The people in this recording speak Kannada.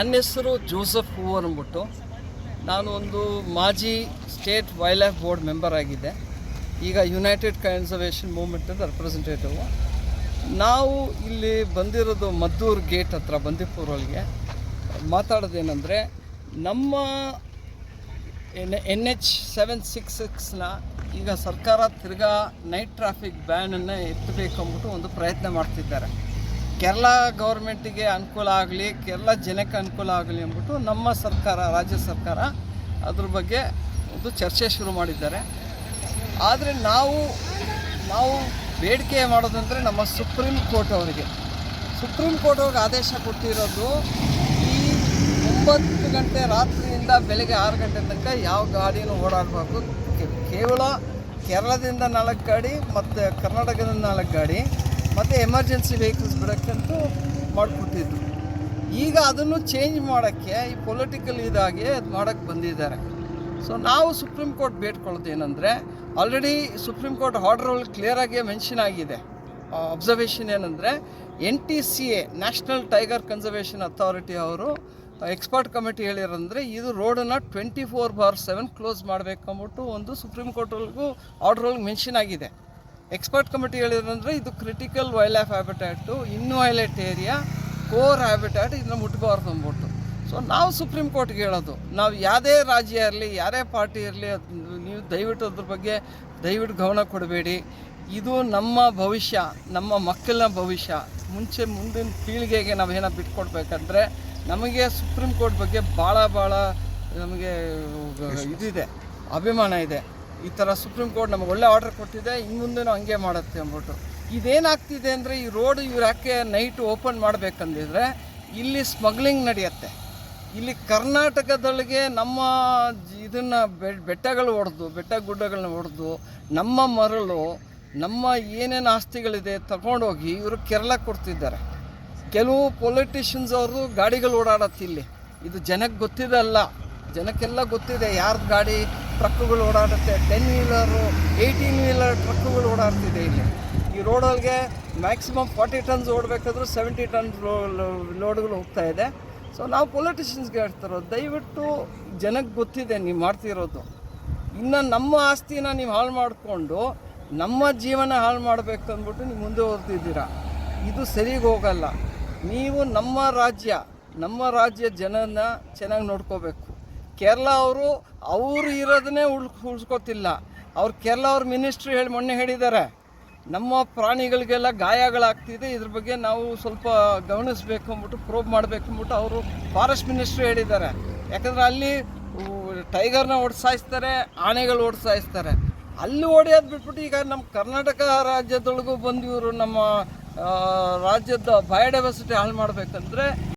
ನನ್ನ ಹೆಸರು ಜೋಸಫ್ ಹೂವರ್ ಅಂದ್ಬಿಟ್ಟು ನಾನು ಒಂದು ಮಾಜಿ state wild life board member ಆಗಿದ್ದೆ. ಈಗ ಯುನೈಟೆಡ್ ಕನ್ಸರ್ವೇಷನ್ ಮೂವ್ಮೆಂಟಿಂದ ರೆಪ್ರೆಸೆಂಟೇಟಿವ್. ನಾವು ಇಲ್ಲಿ ಬಂದಿರೋದು ಮದ್ದೂರು ಗೇಟ್ ಹತ್ರ, ಬಂದೀಪುರ ಒಳಗೆ. ಮಾತಾಡೋದೇನೆಂದರೆ ನಮ್ಮ N N H seven six ಸಿಕ್ಸ್ನ ಈಗ ಸರ್ಕಾರ ತಿರ್ಗಾ ನೈಟ್ ಟ್ರಾಫಿಕ್ ಬ್ಯಾನನ್ನು ಎತ್ತಬೇಕು ಅಂದ್ಬಿಟ್ಟು ಒಂದು ಪ್ರಯತ್ನ ಮಾಡ್ತಿದ್ದಾರೆ. ಕೇರಳ ಗೌರ್ಮೆಂಟಿಗೆ ಅನುಕೂಲ ಆಗಲಿ, ಕೇರಳ ಜನಕ್ಕೆ ಅನುಕೂಲ ಆಗಲಿ ಅಂದ್ಬಿಟ್ಟು ನಮ್ಮ ಸರ್ಕಾರ, ರಾಜ್ಯ ಸರ್ಕಾರ ಅದ್ರ ಬಗ್ಗೆ ಒಂದು ಚರ್ಚೆ ಶುರು ಮಾಡಿದ್ದಾರೆ. ಆದರೆ ನಾವು ನಾವು ಬೇಡಿಕೆ ಮಾಡೋದಂದರೆ ನಮ್ಮ ಸುಪ್ರೀಂ ಕೋರ್ಟ್ ಅವರಿಗೆ. ಸುಪ್ರೀಂ ಕೋರ್ಟ್ ಅವ್ರಿಗೆ ಆದೇಶ ಕೊಟ್ಟಿರೋದು ಈ ಒಂಬತ್ತು ಗಂಟೆ ರಾತ್ರಿಯಿಂದ ಬೆಳಗ್ಗೆ ಆರು ಗಂಟೆ ತನಕ ಯಾವ ಗಾಡಿನೂ ಓಡಾಡಬೇಕು ಕೇವಲ ಕೇರಳದಿಂದ ನಾಲ್ಕು ಗಾಡಿ ಮತ್ತು ಕರ್ನಾಟಕದಿಂದ ನಾಲ್ಕು ಗಾಡಿ. ಮತ್ತು ಎಮರ್ಜೆನ್ಸಿ ವೆಹಿಕಲ್ಸ್ ಬಿಡೋಕ್ಕಂತೂ ಮಾಡಿಕೊಟ್ಟಿದ್ರು. ಈಗ ಅದನ್ನು ಚೇಂಜ್ ಮಾಡೋಕ್ಕೆ ಈ ಪೊಲಿಟಿಕಲ್ ಇದಾಗಿ ಅದು ಮಾಡೋಕ್ಕೆ ಬಂದಿದ್ದಾರೆ. ಸೊ ನಾವು ಸುಪ್ರೀಂ ಕೋರ್ಟ್ ಬೇಡ್ಕೊಳ್ಳೋದೇನೆಂದರೆ ಆಲ್ರೆಡಿ ಸುಪ್ರೀಂ ಕೋರ್ಟ್ ಆರ್ಡ್ರಲ್ಲಿ ಕ್ಲಿಯರಾಗಿ ಮೆನ್ಷನ್ ಆಗಿದೆ. ಅಬ್ಸರ್ವೇಷನ್ ಏನಂದರೆ N T C A national tiger conservation authority ಅವರು ಎಕ್ಸ್ಪರ್ಟ್ ಕಮಿಟಿ ಹೇಳಿರಂದರೆ ಇದು ರೋಡನ್ನು twenty four bar seven close ಮಾಡಬೇಕು ಒಂದು ಸುಪ್ರೀಂ ಕೋರ್ಟ್ವರೆಗೂ ಆರ್ಡ್ರಲ್ಲಿ ಮೆನ್ಷನ್ ಆಗಿದೆ. ಎಕ್ಸ್ಪರ್ಟ್ ಕಮಿಟಿ ಹೇಳಿದ್ರಂದರೆ ಇದು critical wildlife habitat inviolate area core habitat ಇದನ್ನ ಮುಟ್ಬಾರ್ದು ಅಂದ್ಬಿಟ್ಟು. ಸೊ ನಾವು ಸುಪ್ರೀಂ ಕೋರ್ಟ್ಗೆ ಹೇಳೋದು, ನಾವು ಯಾವುದೇ ರಾಜ್ಯ ಇರಲಿ, ಯಾರೇ ಪಾರ್ಟಿ ಇರಲಿ ನೀವು ದಯವಿಟ್ಟು ಅದ್ರ ಬಗ್ಗೆ ದಯವಿಟ್ಟು ಗಮನ ಕೊಡಬೇಡಿ. ಇದು ನಮ್ಮ ಭವಿಷ್ಯ, ನಮ್ಮ ಮಕ್ಕಳ ಭವಿಷ್ಯ. ಮುಂಚೆ ಮುಂದಿನ ಪೀಳಿಗೆಗೆ ನಾವೇನೋ ಬಿಟ್ಕೊಡ್ಬೇಕಂದ್ರೆ ನಮಗೆ ಸುಪ್ರೀಂ ಕೋರ್ಟ್ ಬಗ್ಗೆ ಭಾಳ ಭಾಳ ನಮಗೆ ಇದಿದೆ ಅಭಿಮಾನ ಇದೆ. ಈ ಥರ ಸುಪ್ರೀಂ ಕೋರ್ಟ್ ನಮಗೆ ಒಳ್ಳೆ ಆರ್ಡರ್ ಕೊಟ್ಟಿದೆ ಇನ್ನು ಮುಂದೆನೂ ಹಂಗೆ ಮಾಡುತ್ತೆ ಅಂದ್ಬಿಟ್ಟು. ಇದೇನಾಗ್ತಿದೆ ಅಂದರೆ ಈ ರೋಡ್ ಇವ್ರು ಯಾಕೆ ನೈಟ್ ಓಪನ್ ಮಾಡಬೇಕಂದಿದ್ರೆ, ಇಲ್ಲಿ ಸ್ಮಗ್ಲಿಂಗ್ ನಡೆಯುತ್ತೆ. ಇಲ್ಲಿ ಕರ್ನಾಟಕದೊಳಗೆ ನಮ್ಮ ಇದನ್ನು ಬೆಟ್ಟಗಳು ಹೊಡೆದು ಬೆಟ್ಟ ಗುಡ್ಡಗಳನ್ನ ಹೊಡೆದು ನಮ್ಮ ಮರಳು, ನಮ್ಮ ಏನೇನು ಆಸ್ತಿಗಳಿದೆ ತಗೊಂಡೋಗಿ ಇವರು ಕೇರಳ ಕೊಡ್ತಿದ್ದಾರೆ. ಕೆಲವು ಪೊಲಿಟಿಷಿಯನ್ಸ್ ಅವರು ಗಾಡಿಗಳು ಓಡಾಡತ್ತೆ ಇಲ್ಲಿ. ಇದು ಜನಕ್ಕೆ ಗೊತ್ತಿದಲ್ಲ ಜನಕ್ಕೆಲ್ಲ ಗೊತ್ತಿದೆ ಯಾರ್ದು ಗಾಡಿ ಟ್ರಕ್ಗಳು ಓಡಾಡುತ್ತೆ. ಟೆನ್ ವೀಲರು ಏಯ್ಟೀನ್ ವೀಲರ್ ಟ್ರಕ್ಗಳು ಓಡಾಡ್ತಿದೆ ಇಲ್ಲಿ. ಈ ರೋಡಲ್ಲಿಗೆ ಮ್ಯಾಕ್ಸಿಮಮ್ ಫಾರ್ಟಿ ಟನ್ಸ್ ಓಡಬೇಕಾದ್ರೂ ಸೆವೆಂಟಿ ಟನ್ ಲೋಡ್ಗಳು ಹೋಗ್ತಾ ಇದೆ. ಸೊ ನಾವು ಪೊಲಿಟಿಷಿಯನ್ಸ್ಗೆ ಹೇಳ್ತಾರೋ ದಯವಿಟ್ಟು ಜನಕ್ಕೆ ಗೊತ್ತಿದೆ ನೀವು ಮಾಡ್ತಿರೋದು. ಇನ್ನು ನಮ್ಮ ಆಸ್ತಿನ ನೀವು ಹಾಳು ಮಾಡಿಕೊಂಡು ನಮ್ಮ ಜೀವನ ಹಾಳು ಮಾಡಬೇಕು ಅಂದ್ಬಿಟ್ಟು ನೀವು ಮುಂದೆ ಹೋಗ್ತಿದ್ದೀರಾ. ಇದು ಸರಿಗೆ ಹೋಗಲ್ಲ. ನೀವು ನಮ್ಮ ರಾಜ್ಯ ನಮ್ಮ ರಾಜ್ಯ ಜನನ ಚೆನ್ನಾಗಿ ನೋಡ್ಕೋಬೇಕು. ಕೇರಳ ಅವರು ಅವರು ಇರೋದನ್ನೇ ಉಳ್, ಉಳ್ಸ್ಕೊತಿಲ್ಲ. ಅವ್ರು ಕೇರಳ ಅವ್ರ ಮಿನಿಸ್ಟ್ರಿ ಹೇಳಿ ಮೊನ್ನೆ ಹೇಳಿದ್ದಾರೆ. ನಮ್ಮ ಪ್ರಾಣಿಗಳಿಗೆಲ್ಲ ಗಾಯಗಳಾಗ್ತಿದೆ. ಇದ್ರ ಬಗ್ಗೆ ನಾವು ಸ್ವಲ್ಪ ಗಮನಿಸ್ಬೇಕು ಅಂದ್ಬಿಟ್ಟು ಪ್ರೋಬ್ ಮಾಡಬೇಕು ಅಂದ್ಬಿಟ್ಟು ಅವರು ಫಾರೆಸ್ಟ್ ಮಿನಿಸ್ಟ್ರಿ ಹೇಳಿದ್ದಾರೆ. ಯಾಕಂದರೆ ಅಲ್ಲಿ ಟೈಗರ್ನ ಓಡಿಸಾಯಿಸ್ತಾರೆ ಆನೆಗಳು ಓಡಿಸಾಯಿಸ್ತಾರೆ ಅಲ್ಲಿ ಓಡಿಯೋದು ಬಿಟ್ಬಿಟ್ಟು ಈಗ ನಮ್ಮ ಕರ್ನಾಟಕ ರಾಜ್ಯದೊಳಗೂ ಬಂದು ಇವರು ನಮ್ಮ ರಾಜ್ಯದ ಬಯೋಡೈವರ್ಸಿಟಿ ಹಾಳು ಮಾಡಬೇಕಂದ್ರೆ